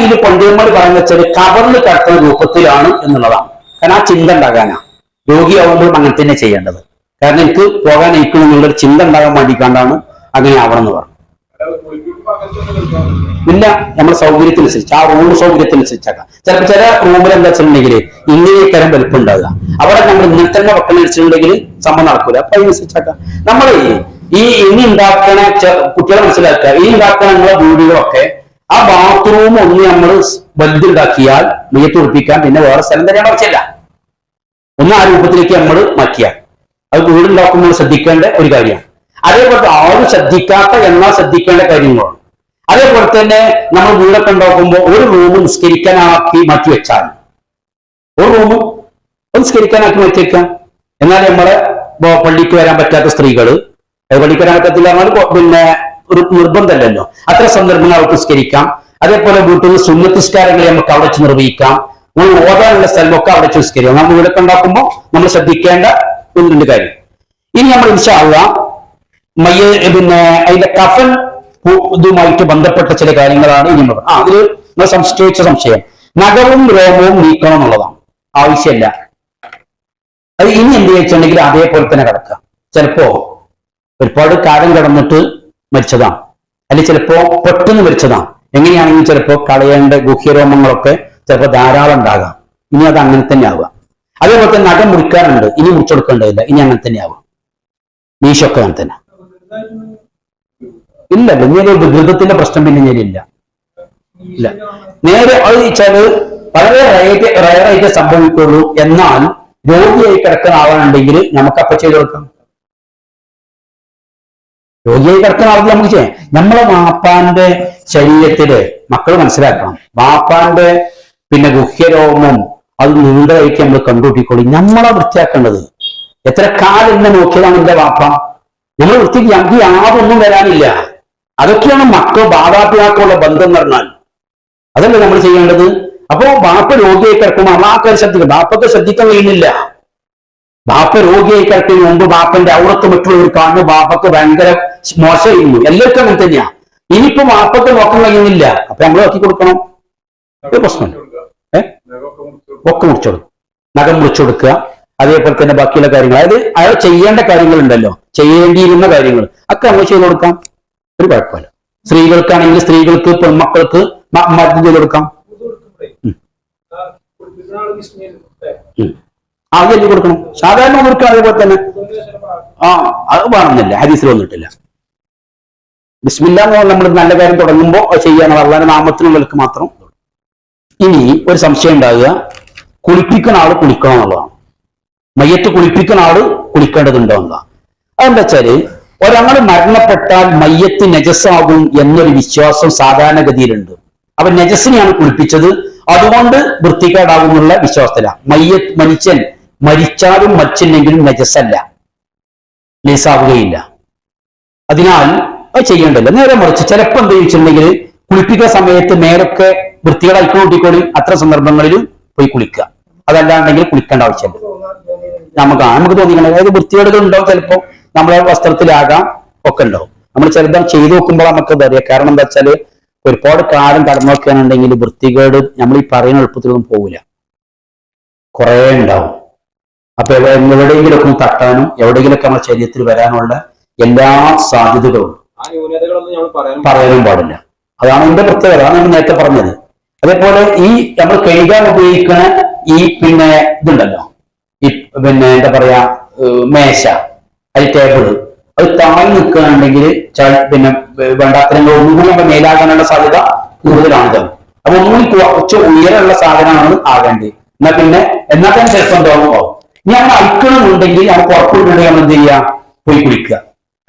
ഇതിൽ പണ്ഡിതന്മാർ പറയുന്ന വെച്ചാൽ കവറിൽ കിടത്തുന്ന രൂപത്തിലാണ് എന്നുള്ളതാണ്. കാരണം ആ ചിന്ത ഉണ്ടാകാനാ. രോഗിയാവുമ്പോഴും അങ്ങനെ തന്നെ ചെയ്യേണ്ടത്. കാരണം എനിക്ക് പോകാൻ ഇരിക്കണം എന്നുള്ളൊരു ചിന്ത ഉണ്ടാകാൻ വേണ്ടിക്കാണ്ടാണ് അങ്ങനെ ആവണം എന്ന് പറഞ്ഞു. ഇല്ല നമ്മുടെ സൗകര്യത്തിനനുസരിച്ച് ആ റൂം സൗകര്യത്തിനനുസരിച്ചാക്കാം. ചിലപ്പോൾ ചില റൂമിൽ എന്താ വെച്ചിട്ടുണ്ടെങ്കിൽ ഇങ്ങനെയൊക്കെ വലുപ്പം ഉണ്ടാകുക അവിടെ നമ്മൾ ഇന്നലെ തന്നെ വെക്കണം വെച്ചിട്ടുണ്ടെങ്കിൽ സംഭവം നടക്കൂല. അപ്പൊ അതിനനുസരിച്ചാക്കാം. നമ്മൾ ഈ ഇനി ഉണ്ടാക്കണ കുട്ടികളെ മനസ്സിലാക്കുക. ഈ ഉണ്ടാക്കണ വീടുകളൊക്കെ ആ ബാത്റൂം ഒന്ന് നമ്മൾ വലുതുണ്ടാക്കിയാൽ മെയ്യത്ത് ഉറപ്പിക്കാൻ പിന്നെ വേറെ സ്ഥലം തന്നെ മറിച്ചല്ല. ഒന്ന് ആ രൂപത്തിലേക്ക് നമ്മൾ മാറ്റിയാൽ അത് വീടുണ്ടാക്കുമ്പോൾ ശ്രദ്ധിക്കേണ്ട ഒരു കാര്യമാണ്. അതേപോലെ ആരും ശ്രദ്ധിക്കാത്ത എന്നാൽ ശ്രദ്ധിക്കേണ്ട കാര്യങ്ങളാണ്. അതേപോലെ തന്നെ നമ്മൾ വീടൊക്കെ ഉണ്ടാക്കുമ്പോൾ ഒരു റൂം നിസ്കരിക്കാനാക്കി മാറ്റി വെച്ചാൽ. ഒരു റൂം നിസ്കരിക്കാനാക്കി മാറ്റി വെക്കാം എന്നാൽ നമ്മളെ പള്ളിക്ക് വരാൻ പറ്റാത്ത സ്ത്രീകൾ പള്ളിക്ക് വരാൻ പറ്റത്തില്ല പിന്നെ ഒരു നിർബന്ധമല്ലല്ലോ. അത്ര സന്ദർഭങ്ങൾ അവർക്ക് നിസ്കരിക്കാം. അതേപോലെ വീട്ടിൽ നിന്ന് സുന്നത്തിസ്കാരങ്ങളെ നമുക്ക് അവിടെ വെച്ച് നിർവഹിക്കാം. നമ്മൾ ഓതാനുള്ള സ്ഥലമൊക്കെ അവിടെ വെച്ച് നിസ്കരിക്കാം. നമ്മൾ ഇവിടെ ഉണ്ടാക്കുമ്പോൾ നമ്മൾ ശ്രദ്ധിക്കേണ്ട ഒന്ന് രണ്ട് കാര്യം. ഇനി നമ്മൾ ഇൻഷാള്ള മയ്യ പിന്നെ അതിന്റെ കഫൻ ഇതുമായിട്ട് ബന്ധപ്പെട്ട ചില കാര്യങ്ങളാണ് ഇനി ആ അതിൽ നമ്മൾ സംശയിച്ച സംശയം. നഖവും രോമവും നീക്കണം എന്നുള്ളതാണ്. ആവശ്യമില്ല. അത് ഇനി എന്ത് ചോദിച്ചിട്ടുണ്ടെങ്കിൽ അതേപോലെ തന്നെ കിടക്കാം ചിലപ്പോ ഒരുപാട് കാലം കിടന്നിട്ട് മരിച്ചതാണ് അല്ലെങ്കിൽ ചിലപ്പോ പെട്ടെന്ന് മരിച്ചതാണ് എങ്ങനെയാണെങ്കിൽ ചിലപ്പോ കളയേണ്ട ഗുഹ്യരോമങ്ങളൊക്കെ ചിലപ്പോ ധാരാളം ഉണ്ടാകാം. ഇനി അത് അങ്ങനെ തന്നെ ആവുക. അതേപോലെ തന്നെ നഖം മുറിക്കാറുണ്ട്. ഇനി മുറിച്ചെടുക്കേണ്ടതില്ല. ഇനി അങ്ങനെ തന്നെ ആവുക. മീശൊക്കെ അങ്ങനെ തന്നെ. ഇല്ല ഇങ്ങനെ വികൃതത്തിന്റെ പ്രശ്നം പിന്നെ ഇല്ല. ഇല്ല. നേരെ അത് വെച്ചാൽ വളരെ റയറായിട്ട് സംഭവിക്കുള്ളൂ. എന്നാൽ രോഗിയായി കിടക്കുന്ന ആളാണെങ്കിൽ നമുക്ക് അപ്പൊ ചെയ്ത് കൊടുക്കാം. രോഗിയായി കിടക്കുന്ന നമുക്ക് ചെയ്യാം. നമ്മളെ വാപ്പാന്റെ ശരീരത്തിൽ മക്കൾ മനസ്സിലാക്കണം. വാപ്പാന്റെ പിന്നെ ഗുഹ്യരോമം അത് നീണ്ടതായിട്ട് നമ്മൾ കണ്ടുകൂട്ടിക്കോളി നമ്മളെ വൃത്തിയാക്കേണ്ടത്. എത്ര കാലം എന്നെ നോക്കിയതാണ് എന്റെ വാപ്പ? നമ്മൾ വൃത്തി നമുക്ക് യാതൊന്നും വരാനില്ല. അതൊക്കെയാണ് മക്കൾ മാതാപിതാക്കളുടെ ബന്ധം എന്ന് പറഞ്ഞാൽ. അതല്ലേ നമ്മൾ ചെയ്യേണ്ടത്? അപ്പോ ബാപ്പ രോഗിയായി കിടക്കുമ്പോൾ അമ്മാക്കാർ ശ്രദ്ധിക്കും ബാപ്പൊക്കെ ശ്രദ്ധിക്കാൻ കഴിയുന്നില്ല. ബാപ്പ രോഗിയായി കിടക്കുന്ന മുമ്പ് ബാപ്പന്റെ അവിടത്ത് മറ്റുള്ളവർ കാണുന്നു. ബാപ്പക്ക് ഭയങ്കര മോശമായിരുന്നു. എല്ലാവർക്കും അങ്ങനെ തന്നെയാ. ഇനിയിപ്പോ ബാപ്പക്ക് നോക്കാൻ കഴിയുന്നില്ല. അപ്പൊ നമ്മൾ നോക്കി കൊടുക്കണം. ഒരു പ്രശ്നം ഏഹ് ഒക്കെ മുറിച്ചു കൊടുക്കും. നഖം മുറിച്ചു കൊടുക്കുക. അതേപോലെ തന്നെ ബാക്കിയുള്ള കാര്യങ്ങൾ. അതായത് അയാൾ ചെയ്യേണ്ട കാര്യങ്ങളുണ്ടല്ലോ. ചെയ്യേണ്ടിയിരുന്ന കാര്യങ്ങൾ. ഒക്കെ നമ്മൾ ചെയ്തു കൊടുക്കാം. ഒരു കുഴപ്പമില്ല. സ്ത്രീകൾക്കാണെങ്കിൽ സ്ത്രീകൾക്ക് പെൺമക്കൾക്ക് മരുന്ന് ചെയ്ത് കൊടുക്കാം. ആ കൊടുക്കണം? സാധാരണ കൊടുക്കുക അതേപോലെ തന്നെ. ആ അത് വേണമെന്നില്ല ഹരീസിൽ വന്നിട്ടില്ല. ബിസ്മില്ല എന്ന് പറഞ്ഞാൽ നമ്മൾ നല്ല കാര്യം തുടങ്ങുമ്പോൾ ചെയ്യാനുള്ള അള്ളാന്റെ നാമത്തിനുള്ളവർക്ക് മാത്രം. ഇനി ഒരു സംശയം ഉണ്ടാകുക. കുളിപ്പിക്കുന്ന ആൾ കുളിക്കണം എന്നുള്ളതാണ്. മയ്യത്ത് കുളിപ്പിക്കുന്ന ആൾ കുളിക്കേണ്ടതുണ്ടോ എന്നതാണ് അതെന്താ വെച്ചാൽ ഒരാൾ മരണപ്പെട്ടാൽ മയ്യത്ത് നജസ്സാകും എന്നൊരു വിശ്വാസം സാധാരണഗതിയിലുണ്ട്. അപ്പൊ നജസ്സിനെയാണ് കുളിപ്പിച്ചത്. അതുകൊണ്ട് വൃത്തികേടാകുന്നുള്ള വിശ്വാസത്തിലാണ്. മയ്യത്ത് മനുഷ്യൻ മരിച്ചാലും മച്ചില്ലെങ്കിലും നജസല്ല നജസാവുകയില്ല അതിനാൽ അത് ചെയ്യേണ്ടല്ലോ. നേരെ മറിച്ച് ചിലപ്പോൾ എന്ത് ചോദിച്ചിട്ടുണ്ടെങ്കിൽ കുളിപ്പിക്കുന്ന സമയത്ത് മേലൊക്കെ വൃത്തികളായി കൂട്ടിക്കോളി അത്ര സന്ദർഭങ്ങളിലും പോയി കുളിക്കുക. അതല്ലാണ്ടെങ്കിൽ കുളിക്കേണ്ട ആവശ്യമില്ല. നമുക്ക് നമുക്ക് തോന്നിക്കണം. അതായത് വൃത്തികേടുകൾ ഉണ്ടാവും ചിലപ്പോൾ. നമ്മളെ വസ്ത്രത്തിലാകാം ഒക്കെ ഉണ്ടാവും. നമ്മൾ ചിലത് ചെയ്തു നോക്കുമ്പോൾ നമുക്ക് അറിയാം. കാരണം എന്താ വെച്ചാൽ ഒരുപാട് കാലം കടന്നു വൃത്തികേട് നമ്മൾ ഈ പറയുന്ന എളുപ്പത്തിലൊന്നും പോവില്ല. കുറേ ഉണ്ടാവും. അപ്പൊ എവിടെയെങ്കിലൊക്കെ തട്ടാനും എവിടെയെങ്കിലൊക്കെ നമ്മുടെ ശരീരത്തിൽ വരാനുള്ള എല്ലാ സാധ്യതകളും പറയാനും പാടില്ല. അതാണ് എന്റെ പ്രത്യേകത അതാണ് നമ്മൾ നേരത്തെ പറഞ്ഞത്. അതേപോലെ ഈ നമ്മൾ കഴുകാൻ ഉപയോഗിക്കുന്ന ഈ പിന്നെ ഇതുണ്ടല്ലോ. ഈ പിന്നെ എന്താ പറയാ മേശ അത് ടേബിൾ അത് താഴെ നിൽക്കുകയാണെങ്കിൽ പിന്നെ വേണ്ടാത്തരങ്ങൾ ഒന്നുകൂടി നമ്മുടെ മേലാകാനുള്ള സാധ്യത കൂടുതലാണ് തന്നെ അപ്പൊ ഒന്നുകൂടി കുറച്ച് ഉയരമുള്ള സാധനമാണ് ആകേണ്ടത്. എന്നാ പിന്നെ എന്നാൽ തന്നെ ചിലപ്പോൾ എന്താവും? ആവും. ഇനി നമ്മൾ അയക്കണമെന്നുണ്ടെങ്കിൽ നമുക്ക് ഉറപ്പിട്ടുണ്ടെങ്കിൽ നമ്മൾ എന്ത് ചെയ്യുക പോയി കുളിക്കുക.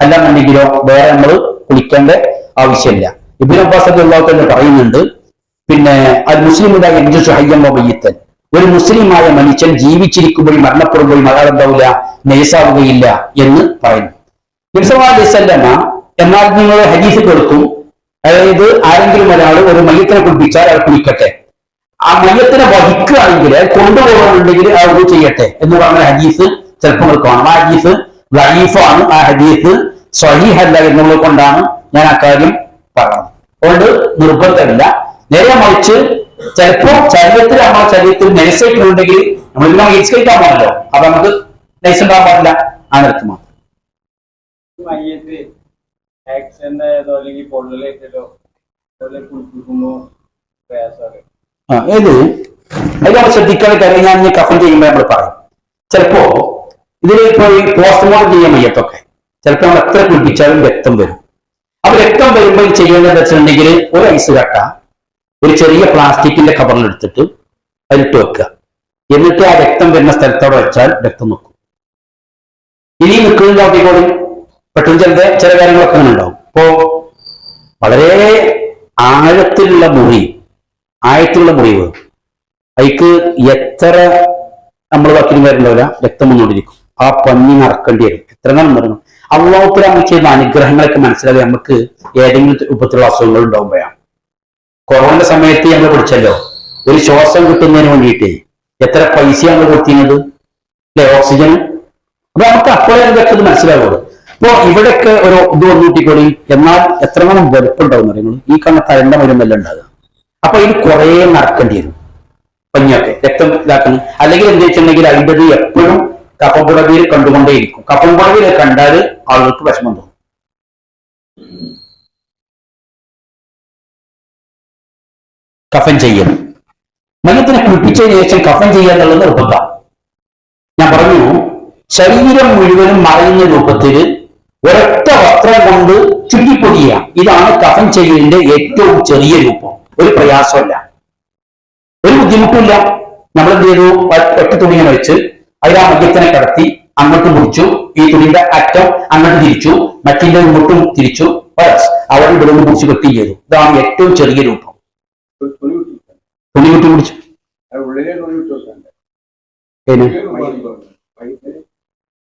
അല്ലാന്നുണ്ടെങ്കിലോ വേറെ നമ്മൾ കുളിക്കേണ്ട ആവശ്യമില്ല. ഇബിൻ അബ്ബാസ് അള്ളാഹു പറയുന്നുണ്ട് പിന്നെ അത് മുസ്ലിമിന്റെ എൻജു ഹയ്യമ്മ മയ്യത്തൻ. ഒരു മുസ്ലിമായ മനുഷ്യൻ ജീവിച്ചിരിക്കുമ്പോഴും മരണപ്പെടുമ്പോഴും അയാൾ എന്താവില്ല നെയ്സാവുകയില്ല എന്ന് പറയുന്നു. നിമിഷമാലിസല്ലമ എന്നാൽ നിങ്ങൾ ഹരീഫ് കേൾക്കും. അതായത് ആരെങ്കിലും ഒരാൾ ഒരു മയ്യത്തിനെ കുളിപ്പിച്ചാൽ അയാൾ കുളിക്കട്ടെ. ആ മയ്യത്തിനെ വഹിക്കുകയാണെങ്കിൽ കൊണ്ടുപോകാനുണ്ടെങ്കിൽ അത് ചെയ്യട്ടെ എന്ന് പറഞ്ഞ ഹദീസ് ചിലപ്പോൾ നിങ്ങൾ കാണും ആ ഹദീസ് ലൈഫാണ് ആ ഹദീസ് സ്വഹീഹല്ല എന്നുള്ളത് കൊണ്ടാണ് ഞാൻ ആ കാര്യം പറഞ്ഞത്. അതുകൊണ്ട് നിർബന്ധമില്ല. നേരെ മറിച്ച് ചിലപ്പോ ശരീരത്തിൽ നമ്മുടെ ശരീരത്തിൽ നൈസായിട്ടുണ്ടെങ്കിൽ നമ്മൾ ഇതിനെ ചികിത്സിക്കാൻ പാടില്ലോ. അപ്പൊ നമുക്ക് നൈസ് ഉണ്ടാകാൻ പാടില്ല. ആ നിരക്ക് മാത്രം. ആക്സിഡന്റ് ആയതോ അല്ലെങ്കിൽ പൊള്ളലേറ്റോ കുളിപ്പിക്കുമ്പോ പ്രയാസമാണ്. ആ ഏത് അത് നമ്മൾ ശ്രദ്ധിക്കാതെ കാര്യം ഞാൻ ഇനി കഫൻ ചെയ്യുമ്പോൾ നമ്മൾ പറയും. ചിലപ്പോ ഇതിൽ ഇപ്പോൾ പോസ്റ്റ്മോർട്ടം ചെയ്യാൻ വയ്യത്തൊക്കെ ചിലപ്പോൾ നമ്മൾ എത്ര കുളിപ്പിച്ചാലും രക്തം വരും. അപ്പൊ രക്തം വരുമ്പോൾ ചെയ്യേണ്ടത് വെച്ചിട്ടുണ്ടെങ്കിൽ ഒരു ഐസ് കട്ട ഒരു ചെറിയ പ്ലാസ്റ്റിക്കിന്റെ കവറിൽ എടുത്തിട്ട് അതിലിട്ട് വെക്കുക. എന്നിട്ട് ആ രക്തം വരുന്ന സ്ഥലത്തോടെ വെച്ചാൽ രക്തം നിൽക്കും. ഇനി നിൽക്കുന്നില്ല നോക്കിക്കോളി പെട്ടെന്ന് ചിലത് ചില കാര്യങ്ങളൊക്കെ അങ്ങനെ ഉണ്ടാവും. ഇപ്പോ വളരെ ആഴത്തിലുള്ള മുറി ആഴത്തിലുള്ള മുറിവ്. അതിക്ക് എത്ര നമ്മൾ വക്കീലും കാര്യണ്ടാവില്ല രക്തം വന്നുകൊണ്ടിരിക്കും. ആ പന്നി നടക്കേണ്ടി വരും. എത്ര നാളും വരണം അള്ളാഹുത്തിൽ നമ്മൾ ചെയ്യുന്ന അനുഗ്രഹങ്ങളൊക്കെ മനസ്സിലാക്കി നമുക്ക് ഏതെങ്കിലും രൂപത്തിലുള്ള അസുഖങ്ങൾ ഉണ്ടാകുമ്പോഴാണ് കൊറോണ സമയത്ത് ഞങ്ങൾ പിടിച്ചല്ലോ. ഒരു ശ്വാസം കിട്ടുന്നതിന് വേണ്ടിയിട്ട്. എത്ര പൈസയാണ് കൊടുത്തിരുന്നത്? അല്ലെ ഓക്സിജൻ അപ്പൊ നമുക്ക് അപ്പോഴേ ഇതൊക്കെ ഇത് മനസ്സിലാവുള്ളൂ. അപ്പോ ഇവിടെയൊക്കെ ഒരു ഇത് വന്നുകൂട്ടിക്കോളി. എന്നാൽ എത്രമാനം വെളുപ്പുണ്ടാവും നിങ്ങൾ ഈ കണ്ണ തരണ്ട മരുന്നല്ല ഉണ്ടാകുക. അപ്പൊ ഇത് കുറേ നടക്കേണ്ടി വരും. പഞ്ഞൊക്കെ രക്തം ഇതാക്കണം അല്ലെങ്കിൽ എന്താ വെച്ചിട്ടുണ്ടെങ്കിൽ അതിന്റെ ഇത് എപ്പോഴും കഫംപുടവിയിൽ കണ്ടുകൊണ്ടേയിരിക്കും. കഫംപുടവിൽ കണ്ടാൽ ആളുകൾക്ക് വിഷമം തോന്നും. കഫൻ ചെയ്യണം മയത്തിനെ കുളിപ്പിച്ചതിന് ശേഷം കഫൻ ചെയ്യുക എന്നുള്ളത് ഞാൻ പറഞ്ഞു ശരീരം മുഴുവനും മറയുന്ന രൂപത്തിൽ ഒരൊറ്റ വസ്ത്രം കൊണ്ട് ചുറ്റിപ്പൊടിയുക ഇതാണ് കഫൻ ചെയ്യലിന്റെ ഏറ്റവും ചെറിയ രൂപം. ഒരു പ്രയാസമല്ല ഒരു ബുദ്ധിമുട്ടില്ല നമ്മൾ എന്ത് ചെയ്തു ഒറ്റ തുണിയെ വെച്ച് അതിൽ ആ മദ്യത്തിനെ കടത്തി അങ്ങോട്ട് മുറിച്ചു. ഈ തുണിയുടെ അറ്റം അങ്ങോട്ട് തിരിച്ചു. മറ്റിന്റെ ഇങ്ങോട്ടും തിരിച്ചു. അവിടെ ഇവിടെ നിന്ന് മുറിച്ച് കെട്ടി ചെയ്തു. ഇതാണ് ഏറ്റവും ചെറിയ രൂപം. തുണി വിട്ടു തുണി പിടിച്ചു തുണി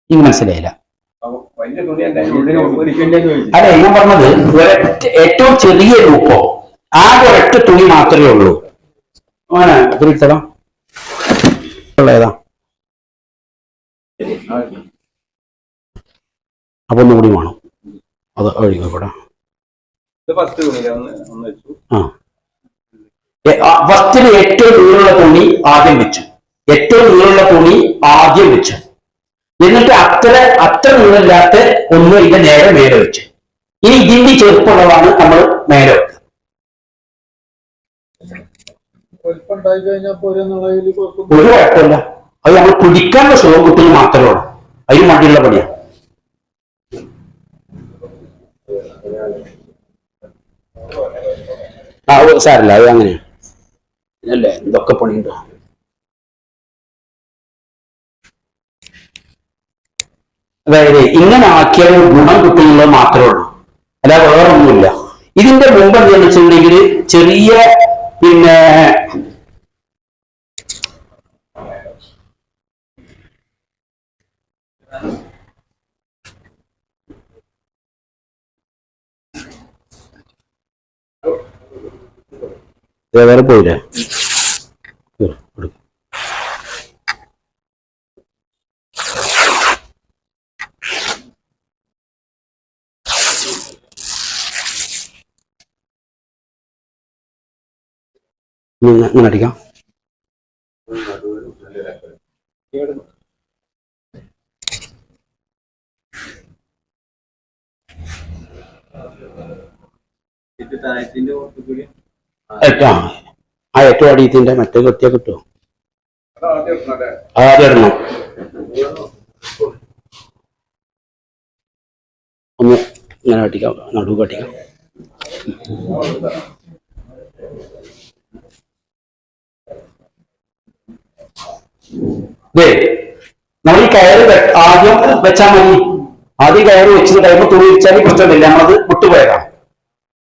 എനിക്ക് മനസ്സിലായില്ല. അല്ല? തുണി അതെ ഞാൻ പറഞ്ഞത് ഏറ്റവും ചെറിയ രൂപം. ആകെ ഒരൊറ്റ തുണി മാത്രമേ ഉള്ളൂ. ഏതാ അപ്പൊ ഒന്നും കൂടി വേണം. അത് ഒഴികൂടെ ഇത് ഫസ്റ്റ് തുണിയില ഒന്ന് ഒന്ന് വെച്ചു. ആ. ഫസ്റ്റിൽ ഏറ്റവും നീളമുള്ള തുണി ആദ്യം വെച്ചു. ഏറ്റവും നീളമുള്ള തുണി ആദ്യം വെച്ചു. എന്നിട്ട് അത്ര അത്ര നീളമില്ലാത്ത ഒന്ന് ഇതിന്റെ നേരെ മേലെ വെച്ചു. ഇനി ഇതിന്റെ ചെറുപ്പമുള്ളതാണ് നമ്മൾ മേലെ വെക്കുക. ഒരു കുഴപ്പമില്ല. അത് നമ്മൾ പിടിക്കാനുള്ള സുഖം കിട്ടുന്നത് മാത്രമേ ഉള്ളൂ. അതിന് വേണ്ടിയുള്ള പണിയാണ് ആ സാറല്ല അത് അങ്ങനെയാണ് അല്ലേ എന്തൊക്കെ പണിയുണ്ടോ? അതായത് ഇങ്ങനെ ആക്കിയാൽ ഗുണം കിട്ടുന്നത് മാത്രമേ ഉള്ളൂ. അല്ലാതെ വേറൊന്നുമില്ല. ഇതിന്റെ മുമ്പ് എന്താണെന്ന് വെച്ചിട്ടുണ്ടെങ്കിൽ ചെറിയ പിന്നെ വേറെ പോയില്ലേ? ഇങ്ങനെ- അടിക്കാം ആ ഏറ്റവും അടിയത്തിന്റെ മറ്റേ കൃത്യ കിട്ടുമോ അത് ആദ്യം ഇടണല്ലേ? ആദ്യം ഇടണം. ഒന്ന് ഇങ്ങനെ അടിക്കാം നടുവ് അടിക്കാം നമ്മൾ ഈ കയറ് ആദ്യം വെച്ചാൽ മതി. ആദ്യം കയറ് വെച്ചിട്ട് കഴിയുമ്പോൾ തുണി വെച്ചാൽ പ്രശ്നമില്ല നമ്മളത് വിട്ടുപോയതാണ്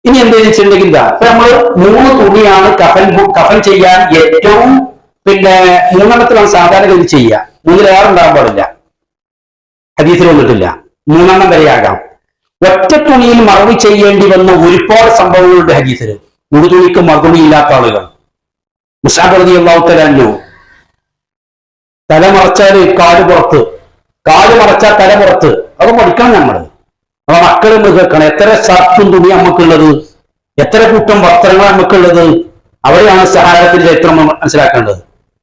ഇനി എന്ത് വെച്ചിട്ടുണ്ടെങ്കിൽ ഇതാ ഇപ്പൊ നമ്മൾ മൂന്ന് തുണിയാണ് കഫൻ കഫൻ ചെയ്യാൻ ഏറ്റവും പിന്നെ മൂന്നെണ്ണത്തിലാണ് സാധാരണ ഗതി ചെയ്യുക. മൂന്നിലേറെ ഉണ്ടാകാൻ പാടില്ല. ഹദീസിൽ വന്നിട്ടില്ല. മൂന്നെണ്ണം വരെയാകാം ഒറ്റ തുണിയിൽ മറവ് ചെയ്യേണ്ടി വന്ന ഒരുപാട് സംഭവങ്ങളുണ്ട് ഹദീസിൽ ഒരു തുണിക്ക് മറുപടിയില്ലാത്ത ആളുകൾ. മുസാബറതി അള്ളാഹുത്തലു തല മറച്ചാൽ കാൽ പുറത്ത്. കാൽ മറച്ചാൽ തല പുറത്ത്. അത് പഠിക്കണം നമ്മൾ നമ്മളെ മക്കളെ കേൾക്കണം. എത്ര ഷർട്ടും തുണി നമുക്കുള്ളത് എത്ര കൂട്ടം വസ്ത്രങ്ങൾ നമുക്കുള്ളത് അവിടെയാണ് സഹായത്തിന്റെ ചരിത്രം മനസ്സിലാക്കേണ്ടത്.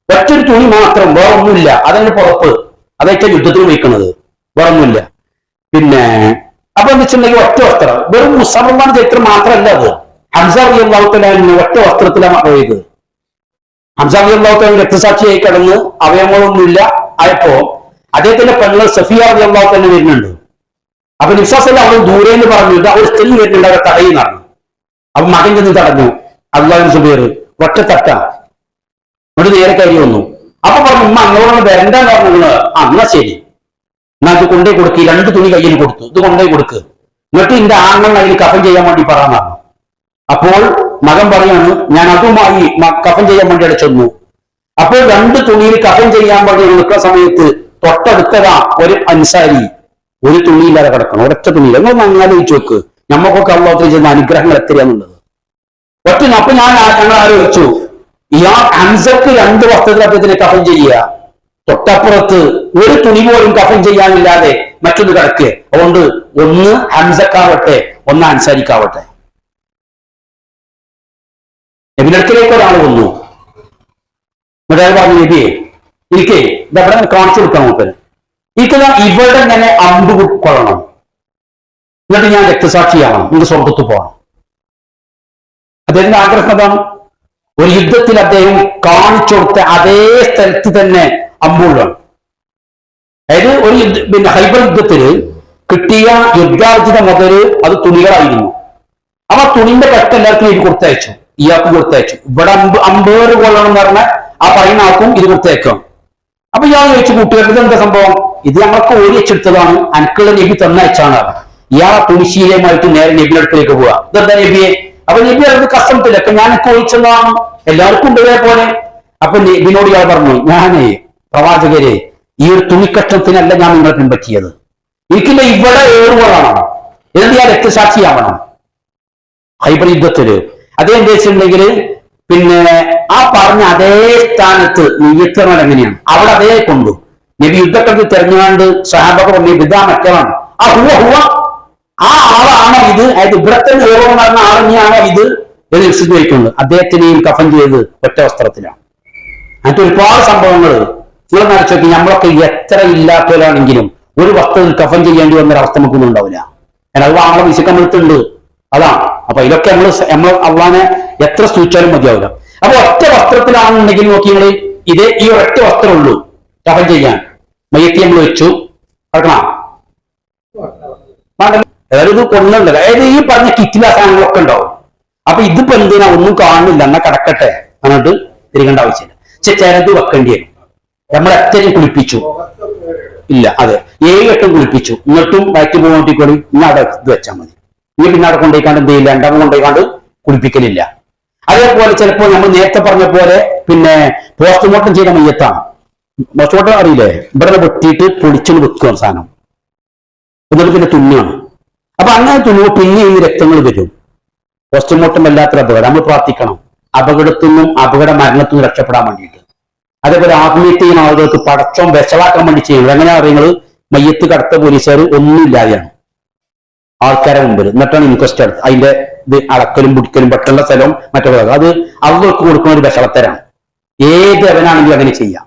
ഒറ്റൊരു തുണി മാത്രം വേറെ ഒന്നുമില്ല. അതന്നെ പുറപ്പ്. അതൊക്കെ യുദ്ധത്തിന് വയ്ക്കുന്നത് വേറെ ഒന്നുമില്ല. പിന്നെ അപ്പൊ എന്ന് വെച്ചിട്ടുണ്ടെങ്കിൽ ഒറ്റ വസ്ത്രം. വെറും മുസൽമാൻ ചരിത്രം മാത്രമല്ല അത്. ഹംസാർ ഒറ്റ വസ്ത്രത്തിലാണ് പോയത് ഹംസ അള്ളാഹുത്തല രക്തസാക്ഷിയായി കടന്ന്. അവയവങ്ങളൊന്നുമില്ല. ആയപ്പോ അദ്ദേഹത്തിന്റെ പെണ്ണുകൾ സഫിയ അള്ളാഹു തന്നെ വരുന്നുണ്ട്. അപ്പൊ നിസാസല്ല അവൾ ദൂരെ എന്ന് പറഞ്ഞിട്ട് അവർ സ്റ്റിൽ വരുന്നുണ്ട് അവരെ തടയുന്നതാണ് അപ്പൊ മകൻ ചെന്ന് തടഞ്ഞു. അള്ളാഹു സുബീർ ഒറ്റ തട്ട. എന്നിട്ട് നേരെ കയറി വന്നു. അപ്പൊ പറഞ്ഞു ഉമ്മ അങ്ങോട്ട് വരണ്ടെന്ന് പറഞ്ഞു ആ എന്നാ ശരി. എന്നാ ഇത് കൊണ്ടേ കൊടുക്ക് രണ്ട് തുണി കയ്യിൽ കൊടുത്തു. ഇത് കൊണ്ടേ കൊടുക്ക്. എന്നിട്ട് എന്റെ ആങ്ങൾ അതിൽ കഫൻ ചെയ്യാൻ വേണ്ടി പറഞ്ഞു. അപ്പോൾ മകൻ പറയാണ് ഞാൻ അതുമായി കഫൻ ചെയ്യാൻ വേണ്ടി അടച്ചൊന്നു ചെന്നു. അപ്പോൾ രണ്ട് തുണിയിൽ കഫൻ ചെയ്യാൻ വേണ്ടി നിൽക്കുന്ന സമയത്ത് തൊട്ടടുത്തതാ ഒരു അൻസാരി. ഒരു തുണിയില്ലാതെ കിടക്കണം ഒരൊറ്റ തുണിയില്ല നിങ്ങൾ നന്നാലോചിച്ച് നോക്ക്. നമ്മക്കൊക്കെ അള്ളാഹത്തിൽ ചെയ്യുന്ന അനുഗ്രഹങ്ങൾ എത്രയാന്നുള്ളത്. ഒറ്റ അപ്പൊ ഞാൻ ഞങ്ങൾ ആലോചിച്ചു. ഇയാൾ അൻസക്ക് രണ്ട് വസ്ത്രത്തിൽ അദ്ദേഹത്തിനെ കഫൻ ചെയ്യുക. തൊട്ടപ്പുറത്ത് ഒരു തുണി പോലും കഫൻ ചെയ്യാനില്ലാതെ മറ്റൊന്ന് കിടക്കുക അതുകൊണ്ട് ഒന്ന് ഹംസക്കാവട്ടെ ഒന്ന് അൻസാരിക്കാവട്ടെ. നബിനടുക്കിലേക്ക് ഒരാൾ വന്നു. എന്നിട്ട് അയാൾ പറഞ്ഞു നബിയെ ഇരിക്കേ. ഇതവിടെ കാണിച്ചു കൊടുക്കണം നമുക്ക് ഇരിക്കുന്ന ഇവിടെ ഇങ്ങനെ അമ്പ് കൊള്ളണം. എന്നിട്ട് ഞാൻ രക്തസാക്ഷിയാവണം നിങ്ങൾ സ്വർഗത്ത് പോകണം അദ്ദേഹത്തിന്റെ ആഗ്രഹം എന്താണ്? ഒരു യുദ്ധത്തിൽ അദ്ദേഹം കാണിച്ചു കൊടുത്ത അതേ സ്ഥലത്ത് തന്നെ അമ്പുള്ളാണ് അതായത് ഒരു യുദ്ധ പിന്നെ ഹൈബർ യുദ്ധത്തിൽ കിട്ടിയ യുദ്ധാർജിത മുതൽ അത് തുണികളായിരുന്നു. അവ തുണിന്റെ കട്ട് എല്ലാവർക്കും ഇത് കൊടുത്തയച്ചു. ഇയാൾക്ക് കൊടുത്തയച്ചു. ഇവിടെ അമ്പ് അമ്പേറ് കൊള്ളണം എന്ന് പറഞ്ഞ ആ പറയുന്ന ആൾക്കും ഇത് കൊടുത്തയക്കാം. അപ്പൊ ഇയാൾ ചോദിച്ചു ഇത് എന്താ സംഭവം? ഇത് ഞങ്ങൾക്ക് ഓടി വെച്ചെടുത്തതാണ്. അനക്കുള്ള നബി തന്നയച്ചാണ് ഇയാൾ ആ തുണിശീലമായിട്ട് നേരെ നബിയുടെ അടുത്തേക്ക് പോവാ. ഇതെന്താ നബിയെ? അപ്പൊ നബി അത് കസ്റ്റംസിൽ അപ്പൊ ഞാൻ ഒഴിച്ചതാണ് എല്ലാവർക്കും ഉണ്ട് പോലെ. അപ്പൊ നബിനോട് ഇയാൾ പറഞ്ഞു ഞാനേ പ്രവാചകരെ ഈ ഒരു തുണിക്കഷ്ടത്തിനല്ല ഞാൻ നിങ്ങളെ പിൻപറ്റിയത്. എനിക്കില്ല ഇവിടെ ഏറുകളാണ് എന്നിട്ട് ഞാൻ രക്തസാക്ഷിയാവണം. ഹൈബർ യുദ്ധത്തിൽ അതേ എന്താ വെച്ചിട്ടുണ്ടെങ്കിൽ പിന്നെ ആ പറഞ്ഞ അതേ സ്ഥാനത്ത് നിയന്ത്രണം എങ്ങനെയാണ്? അവിടെ അതേ കൊണ്ടു. നബി യുദ്ധക്കളത്തിൽ തെരഞ്ഞുകൊണ്ട് സഹാബകർ നീ വിധാ മറ്റവാണ് ആ ഹുവ ഹുവ. ആ ആളാണോ ഇത്? അതായത് ഇവിടത്തെ ഓർമ്മ നടന്ന ആളെന്നെയാണോ ഇത്? എന്ന് വിശദീകരിക്കുന്നത് അദ്ദേഹത്തിനെയും കഫൻ ചെയ്ത് ഒറ്റ വസ്ത്രത്തിലാണ്. അങ്ങനത്തെ ഒരുപാട് സംഭവങ്ങൾ നിങ്ങൾ നടിച്ചു നോക്കി നമ്മളൊക്കെ എത്ര ഇല്ലാത്തവരാണെങ്കിലും ഒരു വസ്ത്രത്തിൽ കഫൻ ചെയ്യേണ്ടി വന്നൊരവസ്ഥ നമുക്കൊന്നും ഉണ്ടാവില്ല. കാരണം അത് ആളെ വിശക്കമെടുത്തുണ്ട് അതാണ് അപ്പൊ ഇതൊക്കെ നമ്മൾ നമ്മൾ അള്ളാനെ എത്ര സൂചിച്ചാലും മതിയാവില്ല അപ്പൊ ഒറ്റ വസ്ത്രത്തിലാണെന്നുണ്ടെങ്കിൽ നോക്കി നിങ്ങൾ ഇതേ ഈ ഒറ്റ വസ്ത്രം ഉള്ളൂ കഫൻ ചെയ്യാൻ. മയ്യത്തി നമ്മൾ വെച്ചു. കിടക്കണം അതായത് ഇത് കൊണ്ടുണ്ടല്ലോ അതായത് ഈ പറഞ്ഞ കിറ്റില സാധനങ്ങളൊക്കെ ഉണ്ടാവും. അപ്പൊ ഇതിപ്പോ എന്തിനാ? ഒന്നും കാണുന്നില്ല. എന്നാ കിടക്കട്ടെ. എന്നിട്ട് തിരികേണ്ട ആവശ്യമില്ല. പക്ഷെ വെക്കേണ്ടി വരും. നമ്മൾ എത്രയും കുളിപ്പിച്ചു. ഇല്ല അതെ. ഏഴ് എട്ടും കുളിപ്പിച്ചു. എന്നിട്ടും വയറ്റ് പോകോട്ടിക്കോളി ഇന്ന് അവിടെ ഇത് വെച്ചാൽ മതി. ഇനി പിന്നാടെ കൊണ്ടുപോയിക്കാണ്ട് എന്ത് ചെയ്യില്ല? രണ്ടാമത് കൊണ്ടുപോയിക്കാണ്ട് കുളിപ്പിക്കലില്ല. അതേപോലെ ചിലപ്പോൾ നമ്മൾ നേരത്തെ പറഞ്ഞ പോലെ പിന്നെ പോസ്റ്റ്മോർട്ടം ചെയ്ത മയ്യത്താണ്. പോസ്റ്റ്മോർട്ടം അറിയില്ലേ? ഇവിടെ വെട്ടിയിട്ട് പൊടിച്ചു വെക്കുകയാണ് സാധനം. എന്നിട്ട് പിന്നെ തുന്നിയാണ് അപ്പൊ അങ്ങനെ തുന്നുമ്പോൾ പിന്നെ ഈ രക്തങ്ങൾ വരും. പോസ്റ്റ്മോർട്ടം വല്ലാത്തൊരു അപകടം. നമ്മൾ പ്രാർത്ഥിക്കണം. അപകടത്തിൽ നിന്നും അപകട മരണത്തിൽ നിന്നും രക്ഷപ്പെടാൻ വേണ്ടിയിട്ട്. അതേപോലെ ചെയ്യുന്ന ആളുകൾക്ക് പടച്ചോം വിശവാക്കാൻ വേണ്ടി ചെയ്യുന്നത്. എങ്ങനെയാ അറിയുന്നത് മയ്യത്ത് കടത്ത പോലീസുകാർ ഒന്നുമില്ലാതെയാണ് ആൾക്കാരെ മുമ്പിൽ. എന്നിട്ടാണ് ഇൻക്വസ്റ്റ് എടുത്ത് അതിന്റെ ഇത് അടക്കലും പിടിക്കലും പെട്ടുള്ള സ്ഥലവും മറ്റുള്ള അത് അവർക്ക് കൊടുക്കുന്ന ഒരു വിഷളത്തരാണ് ഏത് അവനാണെങ്കിലും അങ്ങനെ ചെയ്യാം.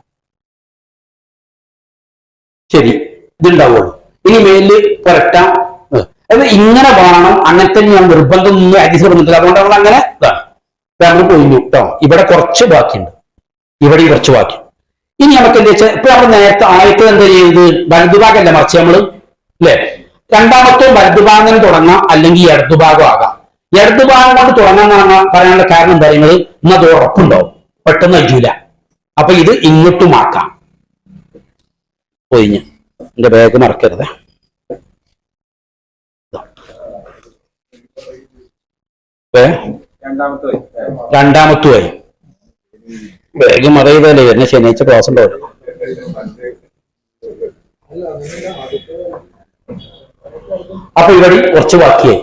ശരി. ഇതുണ്ടാവുള്ളൂ. ഇനി മേലിൽ പുരട്ടാം. അത് ഇങ്ങനെ വേണം. അങ്ങനെ തന്നെയാണ് നിർബന്ധം ഒന്നും അഡ്ജസ്റ്റ് പറഞ്ഞിട്ടില്ല അതുകൊണ്ട് നമ്മൾ അങ്ങനെ ഇതാണ് നമ്മൾ കേട്ടോ ഇവിടെ കുറച്ച് ബാക്കിയുണ്ട്. ഇവിടെ കുറച്ച് ബാക്കി. ഇനി നമുക്ക് എന്താ വെച്ചാൽ ഇപ്പൊ നമ്മൾ നേരത്തെ ആയിട്ട് എന്താ ചെയ്യുന്നത് വലതുഭാഗമല്ല മറിച്ച് നമ്മൾ? അല്ലെ? രണ്ടാമത്തെ വലതുഭാഗം തുടങ്ങാം അല്ലെങ്കിൽ ഇടതുഭാഗം ആകാം. ഇടതുഭാഗം കൊണ്ട് തുടങ്ങാം കാണാൻ പറയാനുള്ള കാരണം എന്താ പറയുന്നത് ഇന്ന് അത് ഉറപ്പുണ്ടാവും. പെട്ടെന്ന് അജൂല അപ്പൊ ഇത് ഇങ്ങോട്ടും ആക്കാം ഒഴിഞ്ഞ്. എന്റെ ബാഗ് മറക്കരുത്. രണ്ടാമത്തു. രണ്ടാമത്തുമായി ബാഗ് മറയതല്ലേ എന്നെ ശനിയാഴ്ച ക്ലാസ് ഉണ്ടാവില്ല അപ്പൊ ഇവിടെ കുറച്ച് ബാക്കിയായി.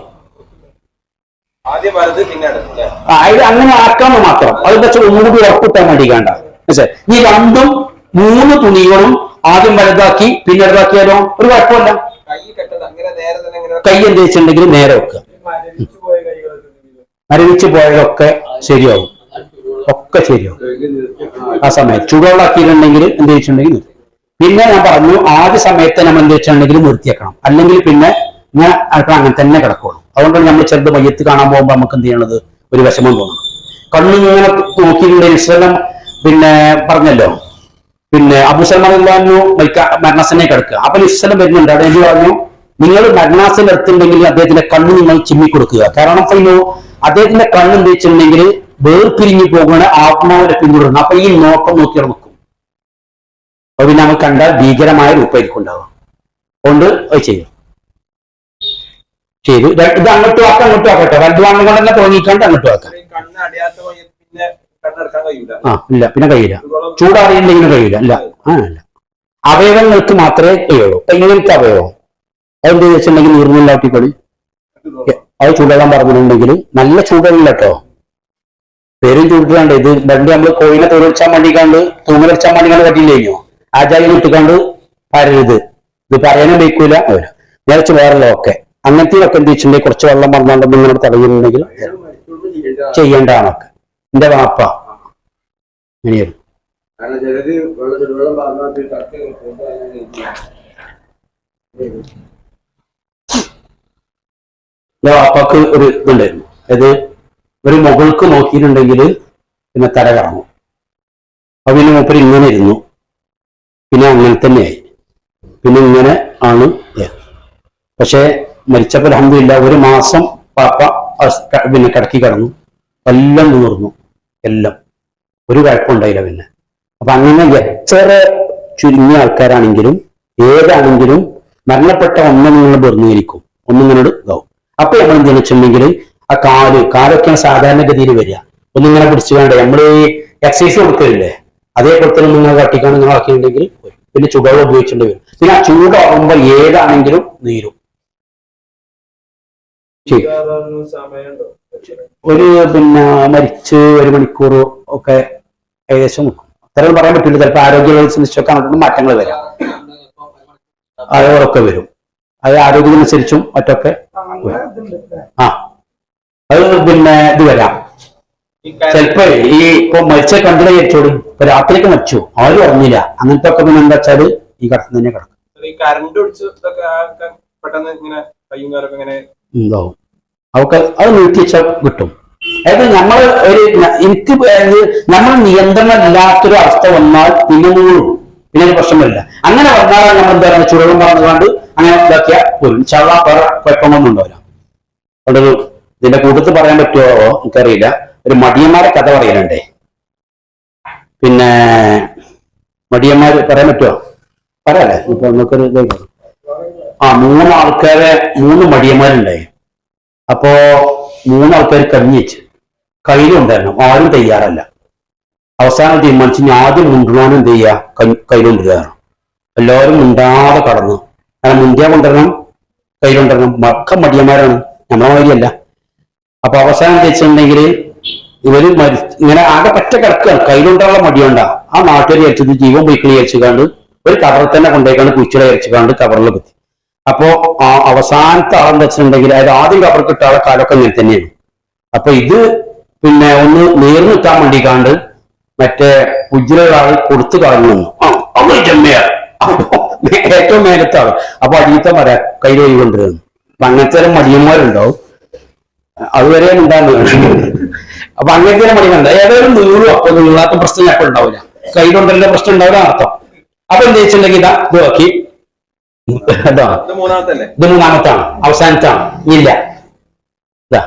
അല്ലേ? അങ്ങനെ ആക്കാന്ന് മാത്രം? അത് പക്ഷെ ഒന്നുകൂടി ഉറപ്പിട്ടാൻ വേണ്ടി വേണ്ട മനസ്സിലായി? ഈ രണ്ടും മൂന്ന് തുണികളും ആദ്യം വലുതാക്കി പിന്നെ ഇടതാക്കിയാലോ ഒരു കുഴപ്പമില്ല. കൈ എന്ത് വെച്ചിട്ടുണ്ടെങ്കിൽ നേരെ വെക്കുക മരവിച്ചു പോയതൊക്കെ ശരിയാവും. ഒക്കെ ശരിയാവും. ആ സമയത്ത് ചൂടുവെള്ളമാക്കിയിട്ടുണ്ടെങ്കിൽ എന്ത് വെച്ചിട്ടുണ്ടെങ്കിൽ. പിന്നെ ഞാൻ പറഞ്ഞു ആദ്യ സമയത്ത് നമ്മൾ എന്ത് വെച്ചിട്ടുണ്ടെങ്കിൽ നിർത്തിയേക്കണം. അല്ലെങ്കിൽ പിന്നെ ഞാൻ അങ്ങനെ തന്നെ കിടക്കുള്ളൂ. അതുകൊണ്ടാണ് നമ്മൾ ചെറുത് മയ്യത്ത് കാണാൻ പോകുമ്പോൾ നമുക്ക് എന്ത് ചെയ്യണത്? ഒരു വിഷമം തോന്നണം. കണ്ണിങ്ങനെ നോക്കിയിട്ടുണ്ട് ഇസ്ലം പിന്നെ പറഞ്ഞല്ലോ. പിന്നെ അബുസൽമാനു മരണാസനെ കിടക്കുക. അപ്പൊ ഇസ്ലം വരുന്നുണ്ട്. അവിടെ പറഞ്ഞു? നിങ്ങൾ മരണാസൻ എടുത്തിട്ടുണ്ടെങ്കിൽ അദ്ദേഹത്തിന്റെ കണ്ണ് നിങ്ങൾ ചിമ്മി കൊടുക്കുക കാരണം ഫൈനോ അദ്ദേഹത്തിന്റെ കണ്ണ് എന്ത് വെച്ചിട്ടുണ്ടെങ്കിൽ വേർപിരിഞ്ഞു പോകുന്ന ആത്മാവിനെ പിന്തുടരുന്നു അപ്പൊ ഈ നോട്ടം നോക്കി നിൽക്കും അപ്പൊ പിന്നെ നമ്മൾ കണ്ടാൽ ഭീകരമായ രൂപമായിരിക്കും ഉണ്ടാവുക അതുകൊണ്ട് അത് ചെയ്യും. ചെയ്തു. ര- ഇത് അങ്ങോട്ടും ആക്കാം അങ്ങോട്ടും ആക്കട്ടെ വലതു കൊണ്ട് തന്നെ തോന്നിക്കാണ്ട് അങ്ങോട്ടും ആക്കാം കഴിയൂല. ആ ഇല്ല പിന്നെ കഴിയില്ല. ചൂടാറിയില്ലെങ്കിലും കഴിയില്ല. ഇല്ല ആ ഇല്ല. അവയവങ്ങൾക്ക് മാത്രമേ കഴിയുള്ളൂ. അപ്പൊ ഇങ്ങനത്തെ അവയവം. അതെന്ത് വെച്ചിട്ടുണ്ടെങ്കിൽ നീർന്നില്ലാട്ടിക്കളി അത് ചൂടാകാൻ പറഞ്ഞിട്ടുണ്ടെങ്കിൽ നല്ല ചൂടല്ല കേട്ടോ. പേരും ചൂടിട്ടാണ്ട് ഇത് രണ്ട് നമ്മൾ കോഴിനെ തൊഴിച്ചാൻ വേണ്ടിക്കാണ്ട് വെച്ചാൽ വേണ്ടിക്കാണ്ട് പറ്റിയില്ലേഞ്ഞോ ആചാര്യം ഇട്ടുകാണ്ട് പരരുത്. ഇത് പറയാനും വയ്ക്കൂല. അവർ നേരച്ച് വേറല്ലോ ഒക്കെ. അങ്ങനത്തെ ഒക്കെ എന്ത് വെച്ചിട്ടുണ്ടെങ്കിൽ കുറച്ച് വെള്ളം പറഞ്ഞുകൊണ്ട് നിങ്ങളോട് തടയുന്നുണ്ടെങ്കിൽ ചെയ്യേണ്ടതാണൊക്കെ എന്റെ വാപ്പ. അങ്ങനെയായിരുന്നു. എന്റെ വാപ്പാക്ക് ഒരു ഇതുണ്ടായിരുന്നു. അതായത് ഒരു മുകൾക്ക് നോക്കിയിട്ടുണ്ടെങ്കിൽ പിന്നെ തല കറങ്ങും. അപ്പൊ പിന്നെ മൂപ്പര് ഇങ്ങനെ ഇരുന്നു. പിന്നെ അങ്ങനെ തന്നെയായി. പിന്നെ ഇങ്ങനെ ആണ്. പക്ഷേ മരിച്ചപ്പോൾ അഹമ്മദില്ല ഒരു മാസം പാപ്പ പിന്നെ കിടക്കി കിടന്നു. എല്ലാം നീർന്നു എല്ലാം. ഒരു കുഴപ്പമുണ്ടായില്ല പിന്നെ. അപ്പൊ അങ്ങനെ എത്ര ചുരുങ്ങിയ ആൾക്കാരാണെങ്കിലും ഏതാണെങ്കിലും മരണപ്പെട്ട ഒന്നും നിങ്ങൾ ഒന്നിങ്ങനോട് ഇതാവും. അപ്പൊ നമ്മൾ എന്ത് വെച്ചിട്ടുണ്ടെങ്കിൽ ആ കാൽ കാലൊക്കെയാണ് സാധാരണഗതിയിൽ വരിക. ഒന്നിങ്ങനെ പിടിച്ചു വേണ്ട? നമ്മൾ എക്സസൈസ് കൊടുക്കലില്ലേ? അതേപോലെ തന്നെ നിങ്ങൾ കട്ടിക്കാണ് നിങ്ങൾ ആക്കിയിട്ടുണ്ടെങ്കിൽ. പിന്നെ ചുടുവെള്ളം ഉപയോഗിച്ചിട്ടുണ്ട് വരും. പിന്നെ ആ ചൂടാകുമ്പോൾ ഏതാണെങ്കിലും നീരും. ഒരു പിന്നെ മരിച്ച് ഒരു മണിക്കൂർ ഒക്കെ ഏകദേശം അത്രയും പറയാൻ പറ്റില്ല. ചിലപ്പോൾ ആരോഗ്യമനുസരിച്ചൊക്കെ നമുക്ക് മാറ്റങ്ങൾ വരാം. അതുകളൊക്കെ വരും. അത് ആരോഗ്യത്തിനനുസരിച്ചും മറ്റൊക്കെ ആ. അത് പിന്നെ ഇത് വരാം. ചിലപ്പോ ഈ ഇപ്പൊ മരിച്ച കണ്ടില്ല വിചാരിച്ചോളൂ. രാത്രിക്ക് മരിച്ചു. ആരും അറിഞ്ഞില്ല. അങ്ങനത്തെ ഒക്കെ പിന്നെ എന്താ വെച്ചാൽ ഈ കടത്തിൽ തന്നെ കിടക്കും. ഉണ്ടാവും. അവർക്ക് അത് നീട്ടി വെച്ചാൽ കിട്ടും. അതായത് നമ്മൾ ഒരു എനിക്ക് നമ്മൾ നിയന്ത്രണം ഇല്ലാത്തൊരു അവസ്ഥ വന്നാൽ പിന്നെ നൂറും പിന്നെ ഒരു പ്രശ്നം വരില്ല. അങ്ങനെ വന്നാൽ നമ്മൾ എന്താ പറയുക ചുരുളം പറഞ്ഞുകൊണ്ട് അങ്ങനെ ഇതാക്കിയാൽ പോരും. ചള്ള വേറെ കുഴപ്പങ്ങളൊന്നും ഉണ്ടാവില്ല. അതുകൊണ്ടൊരു ഇതിന്റെ കൂട്ടത്തിൽ പറയാൻ പറ്റുമോ എനിക്കറിയില്ല. ഒരു മടിയന്മാരെ കഥ പറയലുണ്ടേ. പിന്നെ മടിയന്മാര് പറയാൻ പറ്റുമോ പറയാല്ലേ? ഇപ്പൊ നമുക്കൊരു ആ മൂന്ന് ആൾക്കാരെ മൂന്ന് മടിയന്മാരുണ്ടായി. അപ്പോ മൂന്ന് ആൾക്കാർ കഞ്ഞി വെച്ച്. കയ്യിലുണ്ടായിരുന്നു ആരും തയ്യാറല്ല. അവസാനം തീരുമാനിച്ച് ഞാൻ ആദ്യം മുണ്ടണോനും എന്ത് ചെയ്യുക? കയ്യിലുണ്ടിരുന്നു എല്ലാവരും മുണ്ടാതെ കടന്നു. കാരണം മുന്തിയ കൊണ്ടുവരണം കയ്യിലുണ്ടായിരുന്നു മക്ക മടിയന്മാരാണ്. നമ്മളെ മാതിരിയല്ല. അപ്പൊ അവസാനം വെച്ചിട്ടുണ്ടെങ്കിൽ ഇവർ മരി ഇങ്ങനെ ആകെ പറ്റ കിടക്കുകയാണ് കയ്യിലുണ്ടാവുള്ള മടിയുണ്ട. ആ നാട്ടുകാർ വിചാരിച്ചത് ജീവൻ പോയിക്കളി വിചാരിച്ചുകാണ്ട് ഒരു കവറിൽ തന്നെ കൊണ്ടുപോയിക്കാണ്ട് കുച്ചിട വിചാരിച്ചുകാണ്ട് കവറിൽ കുത്തി. അപ്പോ ആ അവസാനത്തെ ആളെന്ന് വെച്ചിട്ടുണ്ടെങ്കിൽ അതായത് ആദ്യം കവർ കിട്ടാനുള്ള കാലൊക്കെ ഇങ്ങനെ തന്നെയാണ്. അപ്പൊ ഇത് പിന്നെ ഒന്ന് നേർന്ന് നിൽക്കാൻ വേണ്ടി കാണ്ട് മറ്റേ ഉജ്ജ്വല കൊടുത്തു കളഞ്ഞു വന്നു. അപ്പൊ ഏറ്റവും മേലത്തെ ആൾ. അപ്പൊ അടിയത്തെ മര കയ്യിൽ കൊണ്ടുവരുന്നു അങ്ങനത്തെ മടിയന്മാരുണ്ടാവും. അതുവരെ ഉണ്ടാകുന്നു അപ്പൊ അങ്ങനത്തെ മടിയുണ്ട് ഏതായാലും നീളും. അപ്പൊ നീളാത്ത പ്രശ്നം എപ്പോൾ ഉണ്ടാവില്ല. കൈകൊണ്ടല്ല പ്രശ്നം ഉണ്ടാവില്ല അർത്ഥം. അപ്പൊ എന്താ വെച്ചിട്ടുണ്ടെങ്കിൽ ഇതാ ഇത് നോക്കി. ഇതാ. മൂന്നാമത്താണ്. അവസാനത്താണ്. ഇല്ല. ഇതാ.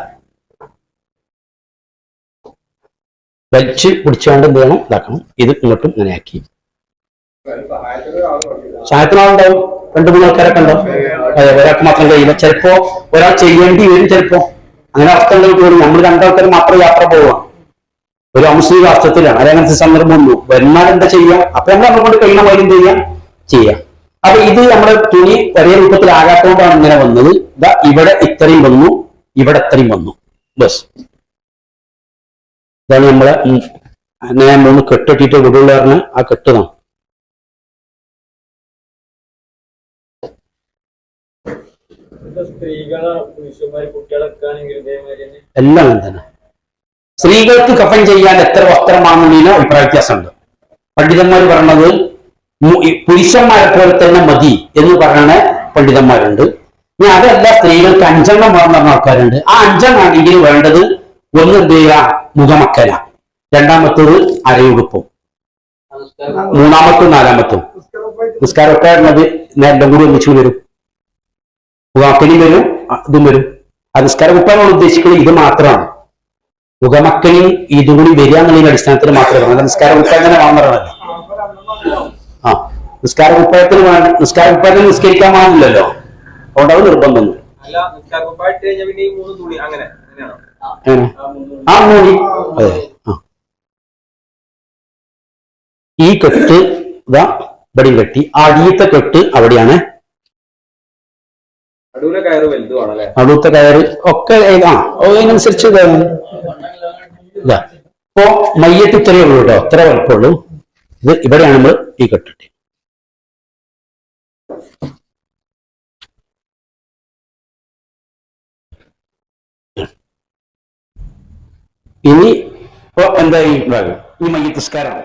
വലിച്ച് പിടിച്ചുകൊണ്ട് എന്ത് വേണം ഇതാക്കണം. ഇത് ഇങ്ങോട്ടും ഇങ്ങനെ ആക്കി. സഹായത്തിനാളുണ്ടാവും രണ്ടു മൂന്ന് ആൾക്കാരൊക്കെ ഉണ്ടാവും. ഒരാൾക്ക് മാത്രം കഴിയില്ല. ചിലപ്പോ ഒരാൾ ചെയ്യേണ്ടി വരും ചിലപ്പോ. അങ്ങനെ അവസ്ഥ ഉണ്ടെങ്കിൽ നമ്മൾ രണ്ടാൾക്കാർ മാത്രം യാത്ര പോവാം ഒരു അമുസ്ലിം രാഷ്ട്രത്തിലാണ്. അത് അങ്ങനത്തെ സന്ദർഭം ഒന്നും വരുന്നാൽ എന്താ ചെയ്യാം അപ്പൊ നമ്മൾ നമ്മളെ കൊണ്ട് കഴിയുന്ന എന്ത് ചെയ്യാം ചെയ്യാം അപ്പൊ ഇത് നമ്മുടെ തുണി ഒരേ രൂപത്തിലാകാത്തോണ്ടാണ് ഇങ്ങനെ വന്നത്. ഇതാ ഇവിടെ ഇത്രയും വന്നു. ഇവിടെ ഇത്രയും വന്നു. ബസ്. ഇതാണ് നമ്മളെ മൂന്ന് കെട്ടിട്ടിട്ട് വിടുള്ള പറഞ്ഞ ആ കെട്ടുതാണ് സ്ത്രീകളോ പുരുഷന്മാര് കുട്ടികളൊക്കെ ആണെങ്കിൽ ഇതേമാതിരി തന്നെ. എല്ലാം അങ്ങനെ തന്നെ. സ്ത്രീകൾക്ക് കഫൻ ചെയ്യാൻ എത്ര വസ്ത്രമാണെന്നതിന് അഭിപ്രായ വ്യത്യാസമുണ്ട്. പണ്ഡിതന്മാർ പറഞ്ഞത് പുരുഷന്മാരെ പോലെ തന്നെ മതി എന്ന് പറയുന്ന പണ്ഡിതന്മാരുണ്ട്. ഇനി അതല്ല സ്ത്രീകൾക്ക് അഞ്ചെണ്ണം വേണം പറഞ്ഞ ആൾക്കാരുണ്ട്. ആ അഞ്ചെണ്ണാണെങ്കിൽ വേണ്ടത് ഒന്ന് എന്ത് ചെയ്യുക? മുഖമക്കല. രണ്ടാമത്തത് അരയുടുപ്പും. മൂന്നാമത്തും നാലാമത്തും. നിസ്കാരമൊക്കെ ഉള്ളത് നേരം കൂടി ഒന്നിച്ചു വരും. മുഖമക്കലും വരും ഇതും വരും. നിസ്കാരം കുപ്പാൻ നമ്മൾ ഉദ്ദേശിക്കുന്നത് ഇത് മാത്രമാണ്. മുഖമക്കലും ഇതും കൂടി വരിക എന്നുള്ളതിന്റെ അടിസ്ഥാനത്തിൽ മാത്രമേ അല്ല നിസ്കാര കുപ്പായം തന്നെ വാങ്ങറണല്ലോ ആ നിസ്കാര കുപ്പായത്തിന് നിസ്കാര കുപ്പായത്തിന് നിസ്കരിക്കാൻ വാങ്ങില്ലല്ലോ അതുകൊണ്ട് അത് നിർബന്ധമൊന്നും പിന്നെ ഈ ആ മൂടി അതെ കെട്ട് ഇതാ ഇവിടെയും കെട്ടി. അടിയത്തെ കെട്ട് അവിടെയാണ് അവിടുത്തെ കയറ് ഒക്കെ അതിനനുസരിച്ച് ഇതാണ്. ഇതാ. ഇപ്പോ മയ്യത്ത് ഇത്രയേ ഉള്ളൂ കേട്ടോ. അത്ര വലുപ്പമുള്ളൂ. ഇത് ഇവിടെയാണ് നമ്മൾ ഈ കെട്ടിട്ട്. ഇനി ഇപ്പൊ എന്താ ഈ ഭാഗം? ഈ മയ്യത്ത് സ്കാരമാണ്